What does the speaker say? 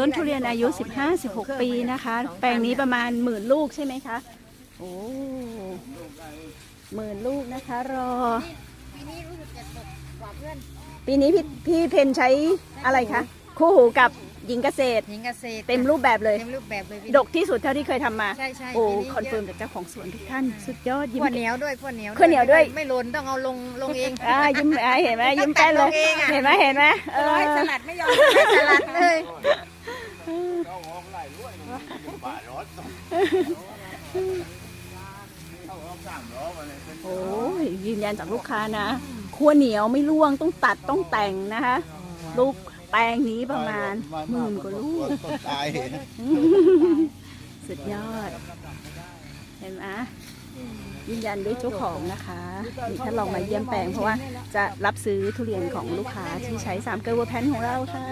ต้นทุเรียนอายุ 15-16 ปีนะคะ แปลงนี้ประมาณหมื่นลูกใช่ไหมคะโอ้หมื่นลูกนะคะ รอ ปีนี้รู้สึกจะตกกว่าเพื่อนปีนี้พี่พี่เพนใช้อะไรคะคู่หูกับหญิงเกษตร หญิงเกษตรเต็มรูปแบบเลย เต็มรูปแบบเลยพี่ ดกที่สุดเท่าที่เคยทำมา ใช่ใช่โอ้ปีนี้ คอนเฟิร์มจากเจ้าของสวนทุกท่าน สุดยอดยิ้ม ขั้วเหนียวด้วยขั้วเหนียวขั้วเหนียวด้วย ไม่หล่นต้องเอาลงลงเอง อ่ายิ้มอ่าเห็นไหมยิ้มแป้นเลย ต้องตัดลงเองอะ เห็นไหมเห็นไหมเออร้อยสลัดไม่ยอมให้สลัดเลย โอ้ยยืนยันจากลูกค้านะขั้วเหนียวไม่ร่วงต้องตัดต้องแต่งนะคะลูกแปลงนี้ประมาณหมื่นกว่าลูกตายสุดยอด เห็นไหมยืนยันด้วยเจ้าของนะคะนี่ถ้าลองมาเยี่ยมแปลงเพราะว่าจะรับซื้อทุเรียนของลูกค้าที่ใช้สามเกลือแพนของเราค่ะ